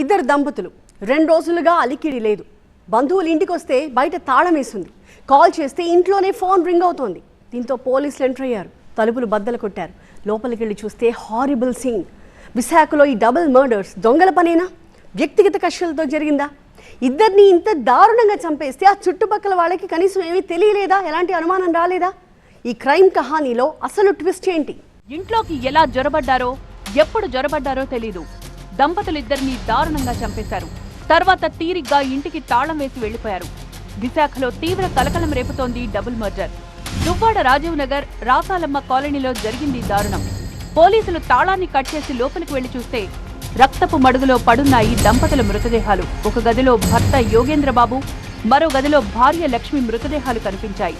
ఇద్దరు దంపతులు. రెండు రోజులుగా అలికిడి లేదు. బంధువులు ఇంటికి వస్తే బయట తాళం వేసింది. కాల్ చేస్తే ఇంట్లోనే ఫోన్ రింగ్ అవుతోంది. దీంతో పోలీసులు ఎంటర్ అయ్యారు. తలుపులు బద్దలు కొట్టారు. లోపలికి వెళ్ళి చూస్తే హారిబుల్ సీన్ విశాఖలో ఈ డబుల్ మర్డర్స్ దొంగల పనేనా? వ్యక్తిగత కక్షలతో జరిగిందా? ఇద్దరిని ఇంత దారుణంగా చంపేస్తే ఆ చుట్టుపక్కల వాళ్ళకి కనీసం ఏమీ తెలియలేదా? ఎలాంటి అనుమానం రాలేదా? ఈ క్రైమ్ కహానీలో అసలు ట్విస్ట్ ఏంటి? ఇంట్లోకి ఎలా జొరబడ్డారో ఎప్పుడు జొరబడ్డారో తెలీదు. దంపతులిద్దరినీ దారుణంగా చంపేశారు. తర్వాత తీరిగ్గా ఇంటికి తాళం వేసి వెళ్ళిపోయారు విశాఖలో తీవ్ర కలకలం రేపుతోంది డబుల్ మర్డర్. దువ్వాడ రాజీవ్ నగర్ రాసాలమ్మ కాలనీలో జరిగింది దారుణం. పోలీసులు తాళాన్ని కట్ చేసి లోపలికి వెళ్ళి చూస్తే రక్తపు మడుగులో పడున్నాయి దంపతుల మృతదేహాలు. ఒక గదిలో భర్త యోగేంద్రబాబు మరో గదిలో భార్య లక్ష్మి మృతదేహాలు కనిపించాయి.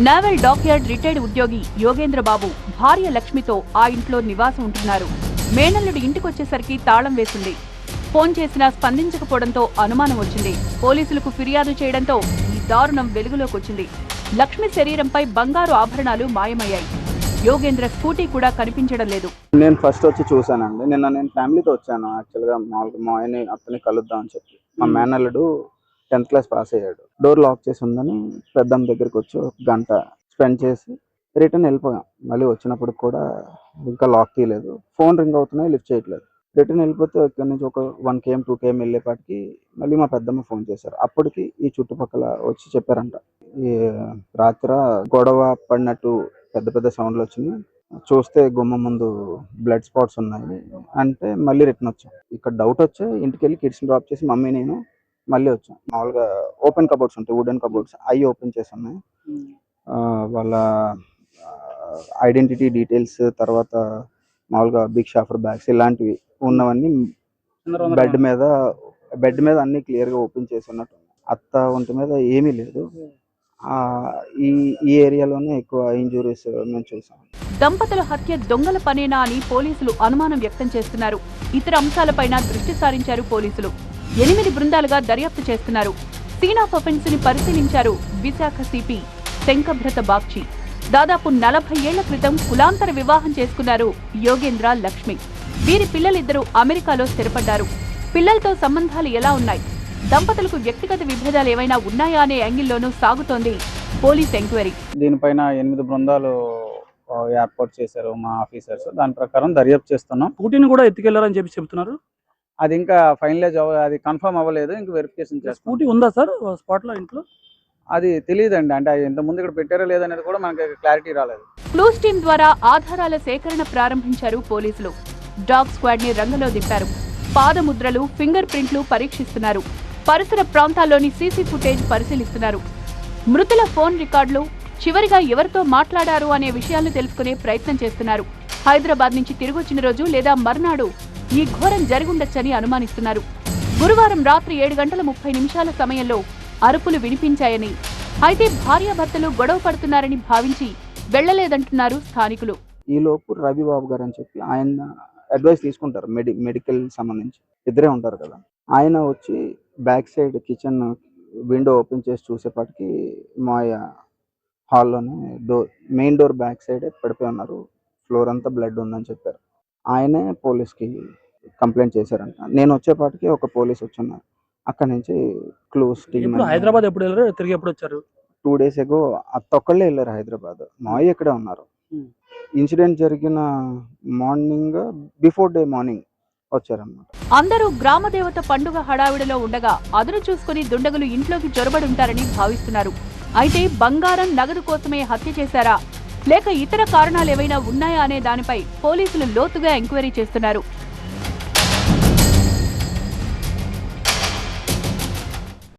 నావెల్ డాక్యార్డ్ రిటైర్డ్ ఉద్యోగి యోగేంద్ర బాబు భార్య లక్ష్మితో ఆ ఇంట్లో నివాసం ఉంటున్నారు. మేనల్లుడు ఇంటికొచ్చేసరికి తాళం వేసింది. ఫోన్ చేసినా స్పందించకపోవడంతో అనుమానం వచ్చింది. పోలీసులకు ఫిర్యాదు చేయడంతో ఈ దారుణం వెలుగులోకి వచ్చింది లక్ష్మి శరీరంపై బంగారు ఆభరణాలు మాయమయ్యాయి. యోగేంద్ర స్కూటీ కూడా కనిపించడం లేదు. నేను ఫస్ట్ వచ్చి చూసానండి నిన్న నేను ఫ్యామిలీతో వచ్చాను. యాక్చువల్గా మా ఆయన్ని అతని కలుద్దాం అని చెప్పి. మా మేనల్లుడు టెన్త్ క్లాస్ పాస్ అయ్యాడు. డోర్ లాక్ చేసి ఉందని పెద్దమ్మ దగ్గరికి వచ్చి ఒక గంట స్పెండ్ చేసి రిటర్న్ వెళ్ళిపోయాం. మళ్ళీ వచ్చినప్పుడు కూడా ఇంకా లాక్ తీయలేదు. ఫోన్ రింగ్ అవుతున్నాయి లిఫ్ట్ చేయట్లేదు. రిటర్న్ వెళ్ళిపోతే ఇక్కడ నుంచి ఒక వన్ కేఎం టూ కేఎం వెళ్ళేపాటికి మళ్ళీ మా పెద్దమ్మ ఫోన్ చేశారు. అప్పటికి ఈ చుట్టుపక్కల వచ్చి చెప్పారంట. ఈ రాత్రి గొడవ పడినట్టు పెద్ద పెద్ద సౌండ్లు వచ్చినాయి. చూస్తే గుమ్మ ముందు బ్లడ్ స్పాట్స్ ఉన్నాయి. అంటే మళ్ళీ రిటర్న్ వచ్చాం. ఇక్కడ డౌట్ వచ్చే ఇంటికి వెళ్ళి కిడ్స్ని డ్రాప్ చేసి మమ్మీ నేను మళ్ళీ వచ్చాం. మామూలుగా ఓపెన్ కబోర్డ్స్ ఉంటాయి వుడెన్ కబోర్డ్స్. అవి ఓపెన్ చేసి ఉన్నాయి. ఆ, వాళ్ళ ఐడెంటిటీ డీటెయిల్స్ తర్వాత మామూలుగా బిగ్ షాఫర్ బ్యాగ్స్ ఇలాంటివి ఉన్నవన్నీ బెడ్ మీద బెడ్ మీద అన్ని క్లియర్గా ఓపెన్ చేసి ఉన్నట్టు. అత్త ఒంటి మీద ఏమీ లేదు. ఆ ఈ ఈ ఏరియాలోనే ఎక్కువ ఇంజురీస్ మేము చూసాం. దంపతుల హత్య దొంగల పనేనా అని పోలీసులు అనుమానం వ్యక్తం చేస్తున్నారు. ఇతర అంశాలపైన దృష్టి సారించారు పోలీసులు. ఎనిమిది బృందాలుగా దర్యాప్తు చేస్తున్నారు. సీన్ ఆఫ్ అఫెన్స్ని పరిశీలించారు విశాఖ సిపి శంకభ్రత బాగ్చి. దాదాపు నలభై ఏళ్ళ క్రితం కులాంతర వివాహం చేసుకున్నారు యోగేంద్ర లక్ష్మి. వీరి పిల్లలిద్దరూ అమెరికాలో స్థిరపడ్డారు. పిల్లలతో సంబంధాలు ఎలా ఉన్నాయి? దంపతులకు వ్యక్తిగత విభేదాలు ఏమైనా ఉన్నాయా అనే యాంగిల్లోనూ సాగుతోంది పోలీస్ ఎంక్వైరీ. దీనిపైన ఎనిమిది బృందాలు ఏర్పాటు చేశారు మా ఆఫీసర్స్. దాని ప్రకారం దర్యాప్తు చేస్తున్నాం. స్కూటీని కూడా ఎత్తుకెళ్ళారని చెప్పి చెప్తున్నారు. అది ఇంకా ఫైనలైజ్ అవ్వ అది కన్ఫర్మ్ అవ్వలేదు ఇంకా వెరిఫికేషన్ చేస్తాం. స్కూటీ ఉందా సార్ స్పాట్లో ఇంట్లో? అది తెలియదండి. అంటే అది ఇంత ముందు ఇక్కడ పెట్టారో లేదనేది కూడా మనకి క్లారిటీ రాలేదు. క్లూస్ టీం ద్వారా ఆధారాల సేకరణ ప్రారంభించారు పోలీసులు. డాగ్ స్క్వాడ్ని రంగంలో దింపారు. పాదముద్రలు ఫింగర్ ప్రింట్లు పరీక్షిస్తున్నారు. పరిసర ప్రాంతాల్లోని సీసీ ఫుటేజ్ పరిశీలిస్తున్నారు. మృతుల ఫోన్ రికార్డులు చివరిగా ఎవరితో మాట్లాడారు అనే విషయాలను తెలుసుకునే ప్రయత్నం చేస్తున్నారు. హైదరాబాద్ నుంచి తిరిగొచ్చిన రోజు లేదా మర్నాడు ఈ ఘోరం జరిగుండొచ్చని అనుమానిస్తున్నారు. గురువారం రాత్రి ఏడు గంటల ముప్పై నిమిషాల సమయంలో అరుపులు వినిపించాయని అయితే భార్యాభర్తలు గొడవ పడుతున్నారని భావించి వెళ్ళలేదంటున్నారు స్థానికులు. ఈ లోపు రవిబాబు గారు అని చెప్పి ఆయన అడ్వైస్ తీసుకుంటారు మెడి మెడికల్ సంబంధించి. ఇద్దరే ఉంటారు కదా. ఆయన వచ్చి back side kitchen window open చేసి చూసేపాటికి మా హాల్లోనే door main door back side పడిపోయి ఉన్నారు. ఫ్లోర్ అంతా బ్లడ్ ఉందని చెప్పారు. ఆయనే పోలీస్కి కంప్లైంట్ చేశారంట. నేను వచ్చేపాటికి ఒక పోలీస్ వచ్చున్నారు అక్కడ నుంచి క్లోజ్ టీమ్ హైదరాబాద్ ఎప్పుడు వెళ్ళారు? తిరిగి ఎప్పుడు వచ్చారు? టూ డేస్ ఎగో అత్తొక్కళ్ళే వెళ్ళారు హైదరాబాద్. మావి ఇక్కడే ఉన్నారు. ఇన్సిడెంట్ జరిగిన మార్నింగ్ బిఫోర్ డే మార్నింగ్ వచ్చారన్నమాట. అందరూ గ్రామదేవత పండుగ హడావిడిలో ఉండగా అదును చూసుకుని దుండగులు ఇంట్లోకి చొరబడుంటారని భావిస్తున్నారు. అయితే బంగారం నగదు కోసమే హత్య చేశారా? లేక ఇతర కారణాలేవైనా ఉన్నాయా అనే దానిపై పోలీసులు లోతుగా ఎంక్వైరీ చేస్తున్నారు.